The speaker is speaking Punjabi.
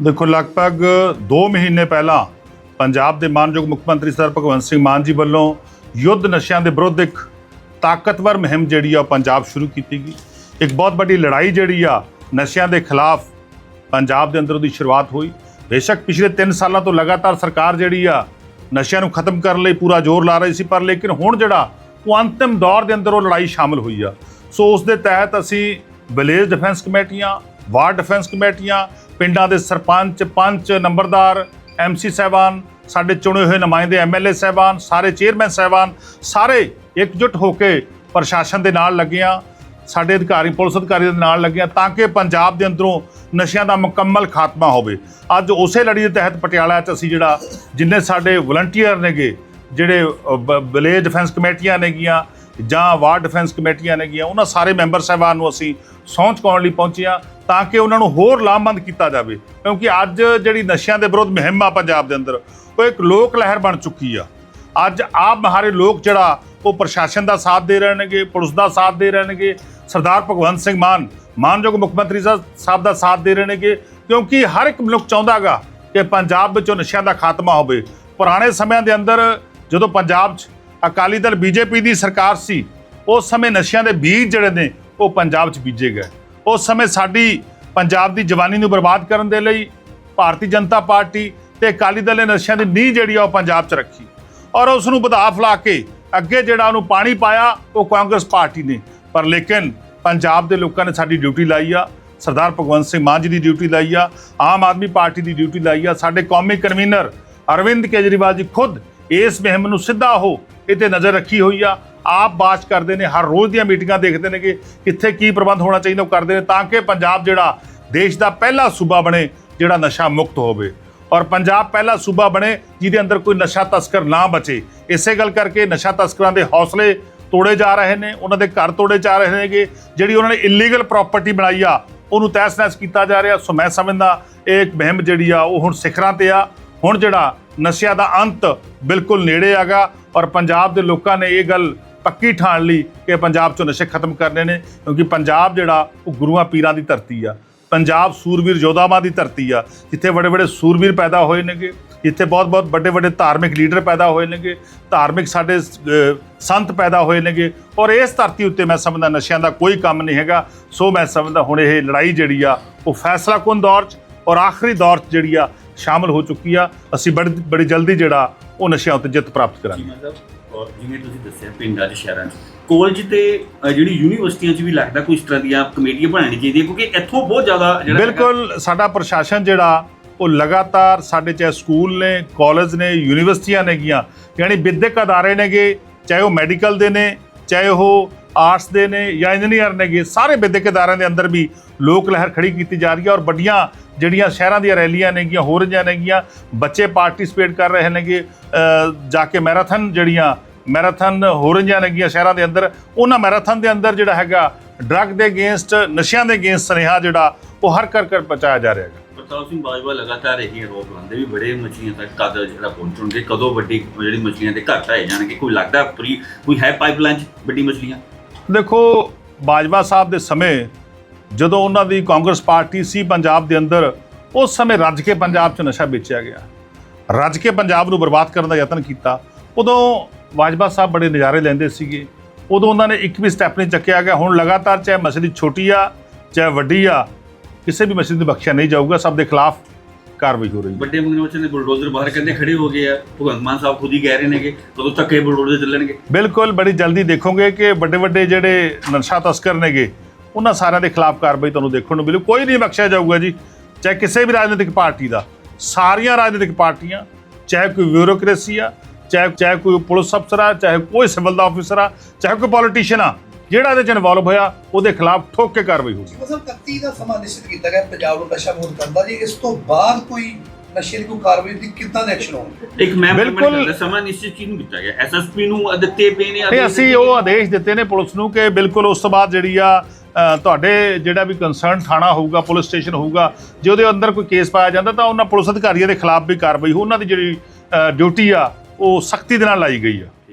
ਦੇਖੋ, ਲਗਭਗ 2 ਮਹੀਨੇ ਪਹਿਲਾਂ ਪੰਜਾਬ ਦੇ ਮਾਨਯੋਗ ਮੁੱਖ ਮੰਤਰੀ ਸਰ ਭਗਵੰਤ ਸਿੰਘ ਮਾਨ ਜੀ ਵੱਲੋਂ ਯੁੱਧ ਨਸ਼ਿਆਂ ਦੇ ਵਿਰੁੱਧ ਇੱਕ ਤਾਕਤਵਰ ਮੁਹਿੰਮ ਜਿਹੜੀ ਆ ਉਹ ਪੰਜਾਬ ਸ਼ੁਰੂ ਕੀਤੀ ਗਈ। ਇੱਕ ਬਹੁਤ ਵੱਡੀ ਲੜਾਈ ਜਿਹੜੀ ਆ, ਨਸ਼ਿਆਂ ਦੇ ਖਿਲਾਫ ਪੰਜਾਬ ਦੇ ਅੰਦਰ ਉਹਦੀ ਸ਼ੁਰੂਆਤ ਹੋਈ। ਬੇਸ਼ੱਕ ਪਿਛਲੇ 3 ਸਾਲਾਂ ਤੋਂ ਲਗਾਤਾਰ ਸਰਕਾਰ ਜਿਹੜੀ ਆ, ਨਸ਼ਿਆਂ ਨੂੰ ਖਤਮ ਕਰਨ ਲਈ ਪੂਰਾ ਜ਼ੋਰ ਲਾ ਰਹੀ ਸੀ, ਪਰ ਲੇਕਿਨ ਹੁਣ ਜਿਹੜਾ ਉਹ ਅੰਤਿਮ ਦੌਰ ਦੇ ਅੰਦਰ ਉਹ ਲੜਾਈ ਸ਼ਾਮਲ ਹੋਈ ਆ। ਸੋ ਉਸ ਦੇ ਤਹਿਤ ਅਸੀਂ ਵਿਲੇਜ ਡਿਫੈਂਸ ਕਮੇਟੀਆਂ ਵਾਰਡ ਡਿਫੈਂਸ ਕਮੇਟੀਆਂ, ਪਿੰਡਾਂ ਦੇ ਸਰਪੰਚ, ਪੰਚ, ਨੰਬਰਦਾਰ ਐਮਸੀ ਸਾਹਿਬਾਨ, ਸਾਡੇ ਚੁਣੇ ਹੋਏ ਨੁਮਾਇੰਦੇ ਐਮਐਲਏ ਸਾਹਿਬਾਨ, ਸਾਰੇ ਚੇਅਰਮੈਨ ਸਾਹਿਬਾਨ, ਸਾਰੇ ਇਕਜੁੱਟ ਹੋ ਕੇ ਪ੍ਰਸ਼ਾਸਨ ਦੇ ਨਾਲ ਲੱਗੇ ਸਾਡੇ ਅਧਿਕਾਰੀ, ਪੁਲਿਸ ਅਧਿਕਾਰੀ ਦੇ ਨਾਲ ਲੱਗੇ ਤਾਂ ਕਿ ਪੰਜਾਬ ਦੇ ਅੰਦਰੋਂ ਨਸ਼ਿਆਂ ਦਾ ਮੁਕੰਮਲ ਖਾਤਮਾ ਹੋਵੇ। ਅੱਜ ਉਸੇ ਲੜੀ ਦੇ ਤਹਿਤ ਪਟਿਆਲਾ 'ਚ ਅਸੀਂ ਜਿਹੜਾ, ਜਿੰਨੇ ਸਾਡੇ ਵਲੰਟੀਅਰ ਨੇਗੇ, ਜਿਹੜੇ ਵਿਲੇਜ ਡਿਫੈਂਸ ਕਮੇਟੀਆਂ ਨੇਗੀਆਂ ਜਾਂ ਵਾਰਡ ਡਿਫੈਂਸ ਕਮੇਟੀਆਂ ਨੇਗੀਆਂ, ਉਹਨਾਂ ਸਾਰੇ ਮੈਂਬਰ ਸਾਹਿਬਾਨ ਨੂੰ ਅਸੀਂ ਸਹੁੰ ਚੁਕਾਉਣ ਲਈ ਪਹੁੰਚੇ ਹਾਂ ਤਾਂ ਕਿ ਉਹਨਾਂ ਨੂੰ ਹੋਰ ਲਾਮਬੰਦ ਕੀਤਾ ਜਾਵੇ। ਕਿਉਂਕਿ ਅੱਜ ਜਿਹੜੀ ਨਸ਼ਿਆਂ ਦੇ ਵਿਰੁੱਧ ਮੁਹਿੰਮ ਆ ਪੰਜਾਬ ਦੇ ਅੰਦਰ, ਉਹ ਇੱਕ ਲੋਕ ਲਹਿਰ ਬਣ ਚੁੱਕੀ ਆ। ਅੱਜ ਆਪ ਮਹਾਰੇ ਲੋਕ ਜਿਹੜਾ, ਉਹ ਪ੍ਰਸ਼ਾਸਨ ਦਾ ਸਾਥ ਦੇ ਰਹੇ ਨੇਗੇ, ਪੁਲਿਸ ਦਾ ਸਾਥ ਦੇ ਰਹੇ ਨੇਗੇ, ਸਰਦਾਰ ਭਗਵੰਤ ਸਿੰਘ ਮਾਨ, ਮਾਨਯੋਗ ਮੁੱਖ ਮੰਤਰੀ ਸਾਹਿਬ ਸਾਹਿਬ ਦਾ ਸਾਥ ਦੇ ਰਹੇ ਨੇਗੇ। ਕਿਉਂਕਿ ਹਰ ਇੱਕ ਮਨੁੱਖ ਚਾਹੁੰਦਾਗਾ ਕਿ ਪੰਜਾਬ ਵਿੱਚੋਂ ਨਸ਼ਿਆਂ ਦਾ ਖਾਤਮਾ ਹੋਵੇ। ਪੁਰਾਣੇ ਸਮਿਆਂ ਦੇ ਅੰਦਰ ਜਦੋਂ ਪੰਜਾਬ 'ਚ ਅਕਾਲੀ ਦਲ ਬੀਜੇਪੀ ਦੀ ਸਰਕਾਰ ਸੀ, ਉਸ ਸਮੇਂ ਨਸ਼ਿਆਂ ਦੇ ਬੀਜ ਜਿਹੜੇ ਨੇ, ਉਹ ਪੰਜਾਬ 'ਚ ਬੀਜੇ ਗਏ। ਉਸ ਸਮੇਂ ਸਾਡੀ ਪੰਜਾਬ ਦੀ ਜਵਾਨੀ ਨੂੰ ਬਰਬਾਦ ਕਰਨ ਦੇ ਲਈ ਭਾਰਤੀ ਜਨਤਾ ਪਾਰਟੀ ਤੇ ਅਕਾਲੀ ਦਲ ਨੇ ਨਸ਼ਿਆਂ ਦੀ ਨੀਂਹ ਜਿਹੜੀ ਆ ਉਹ ਪੰਜਾਬ 'ਚ ਰੱਖੀ। ਔਰ ਉਸ ਨੂੰ ਵਧਾ ਫਲਾ ਕੇ ਅੱਗੇ ਜਿਹੜਾ ਉਹਨੂੰ ਪਾਣੀ ਪਾਇਆ, ਉਹ ਕਾਂਗਰਸ ਪਾਰਟੀ ਨੇ। ਪਰ ਲੇਕਿਨ ਪੰਜਾਬ ਦੇ ਲੋਕਾਂ ਨੇ ਸਾਡੀ ਡਿਊਟੀ ਲਾਈ ਆ, ਸਰਦਾਰ ਭਗਵੰਤ ਸਿੰਘ ਮਾਨ ਜੀ ਦੀ ਡਿਊਟੀ ਲਾਈ ਆ, ਆਮ ਆਦਮੀ ਪਾਰਟੀ ਦੀ ਡਿਊਟੀ ਲਾਈ ਆ, ਸਾਡੇ ਕੌਮੀ ਕਨਵੀਨਰ ਅਰਵਿੰਦ ਕੇਜਰੀਵਾਲ ਜੀ ਖੁਦ ਇਸ ਮੁਹਿੰਮ ਨੂੰ ਸਿੱਧਾ ਹੋ ਇਹ ਤੇ ਨਜ਼ਰ ਰੱਖੀ ਹੋਈ ਆ। ਆਪ ਬਾਤ ਕਰਦੇ ਨੇ, ਹਰ ਰੋਜ਼ ਦੀਆਂ ਮੀਟਿੰਗਾਂ ਦੇਖਦੇ ਨੇ ਕਿ ਕਿੱਥੇ ਕੀ ਪ੍ਰਬੰਧ ਹੋਣਾ ਚਾਹੀਦਾ, ਉਹ ਕਰਦੇ ਨੇ ਤਾਂ ਕਿ ਪੰਜਾਬ ਜਿਹੜਾ ਦੇਸ਼ ਦਾ ਪਹਿਲਾ ਸੂਬਾ ਬਣੇ, ਜਿਹੜਾ ਨਸ਼ਾ ਮੁਕਤ ਹੋਵੇ। ਔਰ ਪੰਜਾਬ ਪਹਿਲਾ ਸੂਬਾ ਬਣੇ, ਜਿਹਦੇ ਅੰਦਰ ਕੋਈ ਨਸ਼ਾ ਤਸਕਰ ਨਾ ਬਚੇ। ਇਸੇ ਗੱਲ ਕਰਕੇ ਨਸ਼ਾ ਤਸਕਰਾਂ ਦੇ ਹੌਸਲੇ ਤੋੜੇ ਜਾ ਰਹੇ ਨੇ, ਉਹਨਾਂ ਦੇ ਘਰ ਤੋੜੇ ਜਾ ਰਹੇ ਨੇਗੇ। ਜਿਹੜੀ ਉਹਨਾਂ ਨੇ ਇਲੀਗਲ ਪ੍ਰਾਪਰਟੀ ਬਣਾਈ ਆ, ਉਹਨੂੰ ਤਹਿਸ-ਨਹਿਸ ਕੀਤਾ ਜਾ ਰਿਹਾ। ਸੋ ਮੈਂ ਸਮਝਦਾ, ਇਹ ਇੱਕ ਮੁਹਿੰਮ ਜਿਹੜੀ ਆ, ਉਹ ਹੁਣ ਸਿਖਰਾਂ ਤੇ ਆ। ਹੁਣ ਜਿਹੜਾ ਨਸ਼ਿਆਂ ਦਾ ਅੰਤ ਬਿਲਕੁਲ ਨੇੜੇ ਆਗਾ ਔਰ ਪੰਜਾਬ ਦੇ ਲੋਕਾਂ ਨੇ ਇਹ ਗੱਲ ਪੱਕੀ ਠਾਣ ਲਈ ਕਿ ਪੰਜਾਬ ਚੋਂ ਨਸ਼ੇ ਖਤਮ ਕਰਨੇ ਨੇ, ਕਿਉਂਕਿ ਪੰਜਾਬ ਜਿਹੜਾ, ਉਹ ਗੁਰੂਆਂ ਪੀਰਾਂ ਦੀ ਧਰਤੀ ਆ। ਪੰਜਾਬ ਸੂਰਵੀਰ ਯੋਧਾਵਾਂ ਦੀ ਧਰਤੀ ਆ। ਜਿੱਥੇ ਬੜੇ ਬੜੇ ਸੂਰਵੀਰ ਪੈਦਾ ਹੋਏ ਨੇਗੇ, ਜਿੱਥੇ ਬਹੁਤ ਬਹੁਤ ਵੱਡੇ ਵੱਡੇ ਧਾਰਮਿਕ ਲੀਡਰ ਪੈਦਾ ਹੋਏ ਨੇਗੇ, ਧਾਰਮਿਕ ਸਾਡੇ ਸੰਤ ਪੈਦਾ ਹੋਏ ਨੇਗੇ। ਔਰ ਇਸ ਧਰਤੀ ਉੱਤੇ ਮੈਂ ਸਮਝਦਾ ਨਸ਼ਿਆਂ ਦਾ ਕੋਈ ਕੰਮ ਨਹੀਂ ਹੈਗਾ। ਸੋ ਮੈਂ ਸਮਝਦਾ ਹੁਣ ਇਹ ਲੜਾਈ ਜਿਹੜੀ ਆ, ਉਹ ਫੈਸਲਾਕੁਨ ਦੌਰ 'ਚ? ਔਰ ਆਖਰੀ ਦੌਰ 'ਚ ਜਿਹੜੀ ਆ, ਸ਼ਾਮਲ ਹੋ ਚੁੱਕੀ ਆ। ਅਸੀਂ ਬੜੀ ਬੜੀ ਜਲਦੀ ਜਿਹੜਾ ਉਹ ਨਸ਼ਿਆਂ ਉੱਤੇ ਜਿੱਤ ਪ੍ਰਾਪਤ ਕਰਾਂਗੇ। ਜੀ ਮਤਲਬ ਔਰ ਜਿਵੇਂ ਤੁਸੀਂ ਦੱਸਿਆ ਪਿੰਡਾਂ 'ਚ ਸ਼ਹਿਰਾਂ 'ਚ। ਕਾਲਜ ਤੇ ਅ, ਜਿਹੜੀ ਯੂਨੀਵਰਸਿਟੀਆਂ 'ਚ ਵੀ ਲੱਗਦਾ ਕੋਈ ਇਸ ਤਰ੍ਹਾਂ ਦੀਆਂ ਕਮੇਟੀਆਂ ਬਣਾਉਣੀ ਚਾਹੀਦੀਆਂ ਕਿਉਂਕਿ ਇੱਥੋਂ ਬਹੁਤ ਜ਼ਿਆਦਾ ਜਿਹੜਾ ਬਿਲਕੁਲ ਸਾਡਾ ਪ੍ਰਸ਼ਾਸਨ ਜਿਹੜਾ ਉਹ ਲਗਾਤਾਰ ਸਾਡੇ ਚਾਹੇ ਸਕੂਲ ਨੇ ਕਾਲਜ ਨੇ ਯੂਨੀਵਰਸਿਟੀਆਂ ਨੇਗੀਆਂ ਯਾਨੀ ਵਿਦਿਅਕ ਅਦਾਰੇ ਨੇਗੇ ਚਾਹੇ ਉਹ ਮੈਡੀਕਲ ਦੇ ਨੇ ਚਾਹੇ ਉਹ ਆਰਟਸ ਦੇ ਨੇ ਜਾਂ ਇੰਜੀਨੀਅਰ ਨੇਗੇ, ਸਾਰੇ ਵਿਦਿਅਕ ਇਦਾਰਿਆਂ ਦੇ ਅੰਦਰ ਵੀ ਲੋਕ ਲਹਿਰ ਖੜੀ ਕੀਤੀ ਜਾ ਰਹੀ ਹੈ ਔਰ ਵੱਡੀਆਂ ਜਿਹੜੀਆਂ ਸ਼ਹਿਰਾਂ ਦੀਆਂ ਰੈਲੀਆਂ ਨੇਗੀਆਂ ਹੋ ਰਹੀਆਂ ਨੇਗੀਆਂ, ਬੱਚੇ ਪਾਰਟਿਸਿਪੇਟ ਕਰ ਰਹੇ ਨੇਗੇ ਜਾ ਕੇ ਮੈਰਾਥਨ ਜਿਹੜੀਆਂ, ਮੈਰਾਥਨ ਹੋ ਰਹੀਆਂ ਨੇਗੀਆਂ ਸ਼ਹਿਰਾਂ ਦੇ ਅੰਦਰ, ਉਹਨਾਂ ਮੈਰਾਥਨ ਦੇ ਅੰਦਰ ਜਿਹੜਾ ਹੈਗਾ ਡਰੱਗ ਦੇ ਅਗੇਂਸਟ, ਨਸ਼ਿਆਂ ਦੇ ਅਗੇਂਸਟ ਸੁਨੇਹਾ ਜਿਹੜਾ, ਉਹ ਹਰ ਕਰ ਕਰ ਪਹੁੰਚਾਇਆ ਜਾ ਰਿਹਾ ਹੈਗਾ। ਪ੍ਰਤਾਪ ਸਿੰਘ ਬਾਜਵਾ ਲਗਾਤਾਰ ਇਹੀ ਆਰੋਪ ਲਾਉਂਦੇ ਵੀ ਬੜੇ ਮੱਛੀਆਂ ਤੱਕ ਕਦ ਜਿਹੜਾ ਪਹੁੰਚਣਗੇ, ਕਦੋਂ ਵੱਡੀ ਜਿਹੜੀ ਮੱਛੀਆਂ ਦੇ ਘਰ ਆਏ ਜਾਣਗੇ, ਕੋਈ ਲੱਗਦਾ ਪੂਰੀ ਕੋਈ ਹੈ ਪਾਈਪਲਾਈਨ 'ਚ ਵੱਡੀ ਮੱਛਲੀਆਂ? ਦੇਖੋ, ਬਾਜਵਾ ਸਾਹਿਬ ਦੇ ਸਮੇਂ ਜਦੋਂ ਉਹਨਾਂ ਦੀ ਕਾਂਗਰਸ ਪਾਰਟੀ ਸੀ ਪੰਜਾਬ ਦੇ ਅੰਦਰ, ਉਸ ਸਮੇਂ ਰੱਜ ਕੇ ਪੰਜਾਬ 'ਚ ਨਸ਼ਾ ਵੇਚਿਆ ਗਿਆ। ਰੱਜ ਕੇ ਪੰਜਾਬ ਨੂੰ ਬਰਬਾਦ ਕਰਨ ਦਾ ਯਤਨ ਕੀਤਾ। ਉਦੋਂ ਬਾਜਵਾ ਸਾਹਿਬ ਬੜੇ ਨਜ਼ਾਰੇ ਲੈਂਦੇ ਸੀਗੇ। ਉਦੋਂ ਉਹਨਾਂ ਨੇ ਇੱਕ ਵੀ ਸਟੈਪ ਨਹੀਂ ਚੱਕਿਆ ਗਿਆ। ਹੁਣ ਲਗਾਤਾਰ ਚਾਹੇ ਮਸਲੀ ਛੋਟੀ ਆ, ਚਾਹੇ ਵੱਡੀ ਆ, ਕਿਸੇ ਵੀ ਮਸਲੇ ਨੂੰ ਬਖਸ਼ਿਆ ਨਹੀਂ ਜਾਊਗਾ। ਸਭ ਦੇ ਖਿਲਾਫ ਕਾਰਵਾਈ ਹੋ ਰਹੀ ਹੈ। ਵੱਡੇ ਮੰਗਨੋਚਨ ਦੇ ਬੁਲਡੋਜ਼ਰ ਬਾਹਰ ਕਹਿੰਦੇ ਖੜੇ ਹੋ ਗਏ ਆ। ਭਗਵੰਤ ਮਾਨ ਸਾਹਿਬ ਖੁਦ ਹੀ ਕਹਿ ਰਹੇ ਨੇਗੇ ਕਦੋਂ ਤੱਕ ਇਹ ਬੁਲਡੋਜ਼ਰ ਚੱਲਣਗੇ। ਬਿਲਕੁਲ ਬੜੀ ਜਲਦੀ ਦੇਖੋਗੇ ਕਿ ਵੱਡੇ ਵੱਡੇ ਜਿਹੜੇ ਨਸ਼ਾ ਤਸਕਰ ਨੇਗੇ ਉਹਨਾਂ ਸਾਰਿਆਂ ਦੇ ਖਿਲਾਫ ਕਾਰਵਾਈ ਤੁਹਾਨੂੰ ਦੇਖਣ ਨੂੰ ਮਿਲੂ। ਕੋਈ ਨਹੀਂ ਬਖਸ਼ਿਆ ਜਾਊਗਾ ਜੀ ਚਾਹੇ ਕਿਸੇ ਵੀ ਰਾਜਨੀਤਿਕ ਪਾਰਟੀ ਦਾ। ਸਾਰੀਆਂ ਰਾਜਨੀਤਿਕ ਪਾਰਟੀਆਂ ਚਾਹੇ ਕੋਈ ਬਿਊਰੋਕ੍ਰੇਸੀ ਆ ਚਾਹੇ ਚਾਹੇ ਕੋਈ ਪੁਲਿਸ ਅਫਸਰ ਆ ਚਾਹੇ ਕੋਈ ਸਿਵਲ ਦਾ ਆਫੀਸਰ ਆ ਚਾਹੇ ਕੋਈ ਪੋਲੀਟੀਸ਼ੀਅਨ ਆ ਜਿਹੜਾ ਇਹਦੇ ਚ ਇਨਵੋਲਵ ਹੋਇਆ ਉਹਦੇ ਖਿਲਾਫ ਠੋਕ ਕੇ ਕਾਰਵਾਈ ਹੋਊਗੀ ਮਤਲਬ 31 ਦਾ ਸਮਾਂ ਨਿਸ਼ਚਿਤ ਕੀਤਾ ਗਿਆ ਪੰਜਾਬ ਨੂੰ ਨਸ਼ਾ ਮੁਕਤ ਕਰਨ ਦਾ ਜੀ। ਇਸ ਤੋਂ ਬਾਅਦ ਕੋਈ ਨਸ਼ੇ ਦੀ ਕੋਈ ਕਾਰਵਾਈ ਦੀ ਕਿੱਦਾਂ ਦੇ ਐਕਸ਼ਨ ਹੋਣਗੇ ਇੱਕ ਮੈਂ ਬਿਲਕੁਲ। ਸਮਾਂ ਨਿਸ਼ਚਿਤ ਚੀਜ਼ ਨੂੰ ਕੀਤਾ ਗਿਆ? ਐਸਐਸਪੀ ਨੂੰ ਦਿੱਤੇ ਪਏ ਨੇ ਨਹੀਂ ਅਸੀਂ ਉਹ ਆਦੇਸ਼ ਦਿੱਤੇ ਨੇ ਪੁਲਿਸ ਨੂੰ ਕਿ ਬਿਲਕੁਲ ਉਸ ਤੋਂ ਬਾਅਦ ਜਿਹੜੀ ਆ ਤੁਹਾਡੇ ਜਿਹੜਾ ਵੀ ਕੰਸਰਨ ਥਾਣਾ ਹੋਊਗਾ ਪੁਲਿਸ ਸਟੇਸ਼ਨ ਹੋਊਗਾ ਜੇ ਉਹਦੇ ਅੰਦਰ ਕੋਈ ਕੇਸ ਪਾਇਆ ਜਾਂਦਾ ਤਾਂ ਉਹਨਾਂ ਪੁਲਿਸ ਅਧਿਕਾਰੀਆਂ ਦੇ ਖਿਲਾਫ ਵੀ ਕਾਰਵਾਈ ਹੋ। ਉਹਨਾਂ ਦੀ ਜਿਹੜੀ ਡਿਊਟੀ ਆ ਉਹ ਸਖਤੀ ਦੇ ਨਾਲ ਲਾਈ ਗਈ ਆ।